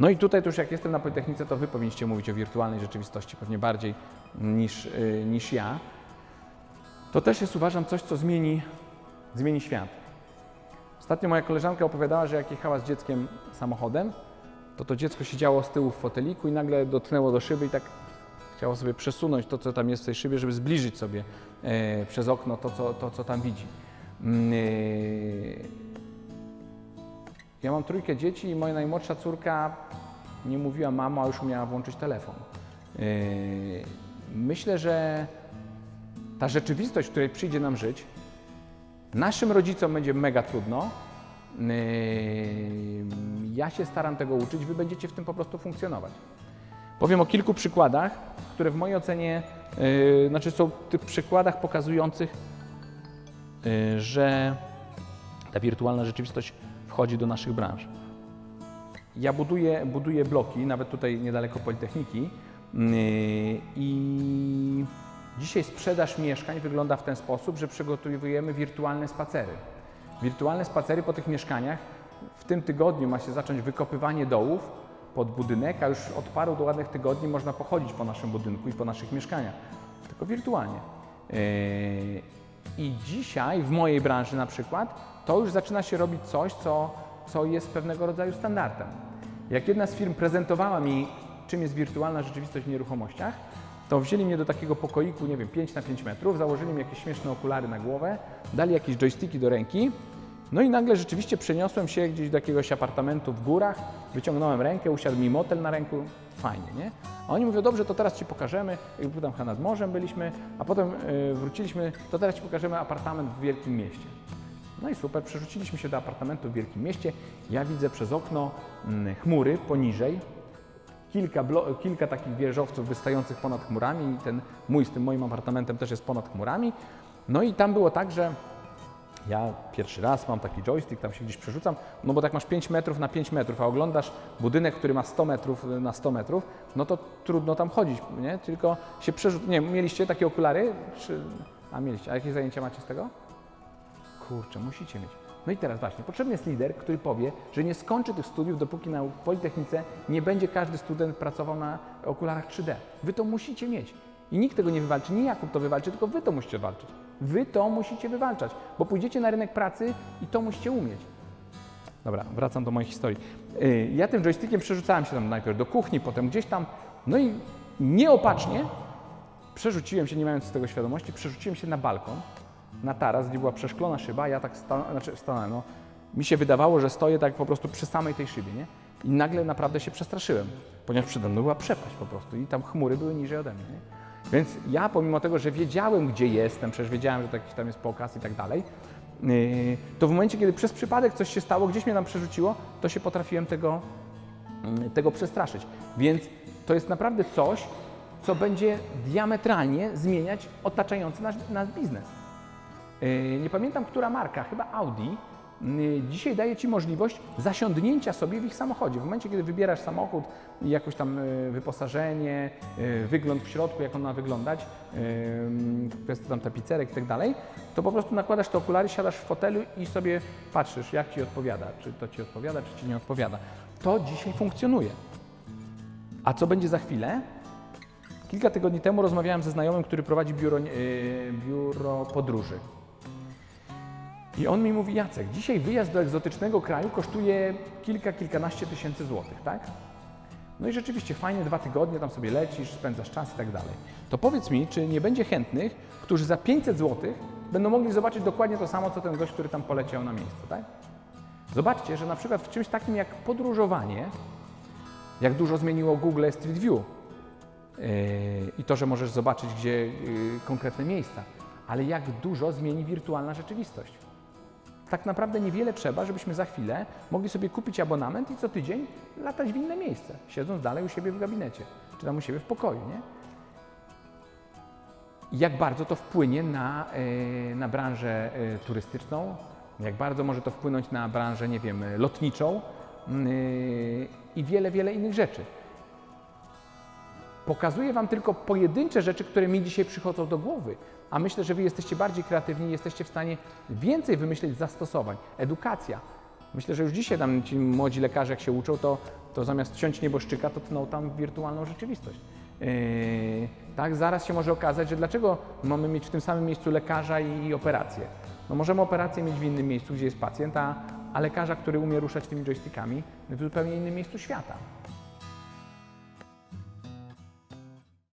No i tutaj to już jak jestem na Politechnice, to Wy powinniście mówić o wirtualnej rzeczywistości pewnie bardziej niż, y, niż ja. To też jest uważam coś, co zmieni, zmieni świat. Ostatnio moja koleżanka opowiadała, że jak jechała z dzieckiem samochodem, to to dziecko siedziało z tyłu w foteliku i nagle dotknęło do szyby i tak chciało sobie przesunąć to, co tam jest w tej szybie, żeby zbliżyć sobie e, przez okno to, co, to, co tam widzi. E, ja mam trójkę dzieci i moja najmłodsza córka nie mówiła mamo, a już umiała włączyć telefon. Yy, Myślę, że ta rzeczywistość, w której przyjdzie nam żyć, naszym rodzicom będzie mega trudno. Yy, Ja się staram tego uczyć, wy będziecie w tym po prostu funkcjonować. Powiem o kilku przykładach, które w mojej ocenie, yy, znaczy są tych przykładach pokazujących, yy, że ta wirtualna rzeczywistość wchodzi do naszych branż. Ja buduję, buduję bloki, nawet tutaj niedaleko Politechniki yy, i dzisiaj sprzedaż mieszkań wygląda w ten sposób, że przygotowujemy wirtualne spacery. Wirtualne spacery po tych mieszkaniach. W tym tygodniu ma się zacząć wykopywanie dołów pod budynek, a już od paru do ładnych tygodni można pochodzić po naszym budynku i po naszych mieszkaniach, tylko wirtualnie. I dzisiaj w mojej branży na przykład to już zaczyna się robić coś, co, co jest pewnego rodzaju standardem. Jak jedna z firm prezentowała mi, czym jest wirtualna rzeczywistość w nieruchomościach, to wzięli mnie do takiego pokoiku, nie wiem, 5 na 5 metrów, założyli mi jakieś śmieszne okulary na głowę, dali jakieś joysticki do ręki, no i nagle rzeczywiście przeniosłem się gdzieś do jakiegoś apartamentu w górach, wyciągnąłem rękę, usiadł mi motel na ręku, fajnie, nie? A oni mówią, dobrze, to teraz Ci pokażemy, jakby tam nad morzem byliśmy, a potem y, wróciliśmy, to teraz Ci pokażemy apartament w wielkim mieście. No i super, przerzuciliśmy się do apartamentu w wielkim mieście. Ja widzę przez okno mm, chmury poniżej, kilka, kilka takich wieżowców wystających ponad chmurami i ten mój z tym moim apartamentem też jest ponad chmurami. No i tam było tak, że ja pierwszy raz mam taki joystick, tam się gdzieś przerzucam, no bo tak masz 5 metrów na 5 metrów, a oglądasz budynek, który ma 100 metrów na 100 metrów, no to trudno tam chodzić, nie? Tylko się przerzuc... Nie, mieliście takie okulary? Czy... A mieliście. A jakie zajęcia macie z tego? Kurczę, musicie mieć. No i teraz właśnie, potrzebny jest lider, który powie, że nie skończy tych studiów, dopóki na Politechnice nie będzie każdy student pracował na okularach 3D. Wy to musicie mieć. I nikt tego nie wywalczy, nie Jakub to wywalczy, tylko wy to musicie walczyć. Wy to musicie wywalczać, bo pójdziecie na rynek pracy i to musicie umieć. Dobra, wracam do mojej historii. Yy, Ja tym joystickiem przerzucałem się tam najpierw do kuchni, potem gdzieś tam, no i nieopatrznie przerzuciłem się, nie mając z tego świadomości, przerzuciłem się na balkon, na taras, gdzie była przeszklona szyba, ja tak sta, znaczy stanąłem, no, mi się wydawało, że stoję tak po prostu przy samej tej szybie, nie? I nagle naprawdę się przestraszyłem, ponieważ przede mną była przepaść po prostu i tam chmury były niżej ode mnie, nie? Więc ja pomimo tego, że wiedziałem, gdzie jestem, przecież wiedziałem, że taki tam jest pokaz i tak dalej, yy, to w momencie, kiedy przez przypadek coś się stało, gdzieś mnie tam przerzuciło, to się potrafiłem tego, mm, tego przestraszyć. Więc to jest naprawdę coś, co będzie diametralnie zmieniać otaczający nas, nas biznes. Yy, Nie pamiętam, która marka, chyba Audi, dzisiaj daje Ci możliwość zasiądnięcia sobie w ich samochodzie. W momencie, kiedy wybierasz samochód jakoś tam yy, wyposażenie, yy, wygląd w środku, jak on ma wyglądać, kwestia tam tapicerek i tak dalej, to po prostu nakładasz te okulary, siadasz w fotelu i sobie patrzysz, jak Ci odpowiada, czy to Ci odpowiada, czy Ci nie odpowiada. To dzisiaj funkcjonuje. A co będzie za chwilę? Kilka tygodni temu rozmawiałem ze znajomym, który prowadzi biuro, biuro podróży. I on mi mówi, Jacek, dzisiaj wyjazd do egzotycznego kraju kosztuje kilka, kilkanaście tysięcy złotych, tak? No i rzeczywiście fajnie, dwa tygodnie tam sobie lecisz, spędzasz czas i tak dalej. To powiedz mi, czy nie będzie chętnych, którzy za 500 złotych będą mogli zobaczyć dokładnie to samo, co ten gość, który tam poleciał na miejsce, tak? Zobaczcie, że na przykład w czymś takim jak podróżowanie, jak dużo zmieniło Google Street View, Yy, i to, że możesz zobaczyć, gdzie yy, konkretne miejsca, ale jak dużo zmieni wirtualna rzeczywistość. Tak naprawdę niewiele trzeba, żebyśmy za chwilę mogli sobie kupić abonament i co tydzień latać w inne miejsce, siedząc dalej u siebie w gabinecie, czy tam u siebie w pokoju, nie? Jak bardzo to wpłynie na, yy, na branżę yy, turystyczną, jak bardzo może to wpłynąć na branżę, nie wiem, lotniczą yy, i wiele, wiele innych rzeczy. Pokazuję Wam tylko pojedyncze rzeczy, które mi dzisiaj przychodzą do głowy, a myślę, że Wy jesteście bardziej kreatywni, jesteście w stanie więcej wymyśleć zastosowań. Edukacja. Myślę, że już dzisiaj tam ci młodzi lekarze, jak się uczą, to to zamiast ciąć nieboszczyka, to tnął tam wirtualną rzeczywistość. Yy, tak, zaraz się może okazać, że dlaczego mamy mieć w tym samym miejscu lekarza i, i operację? No możemy operację mieć w innym miejscu, gdzie jest pacjent, a, a lekarza, który umie ruszać tymi joystickami w zupełnie innym miejscu świata.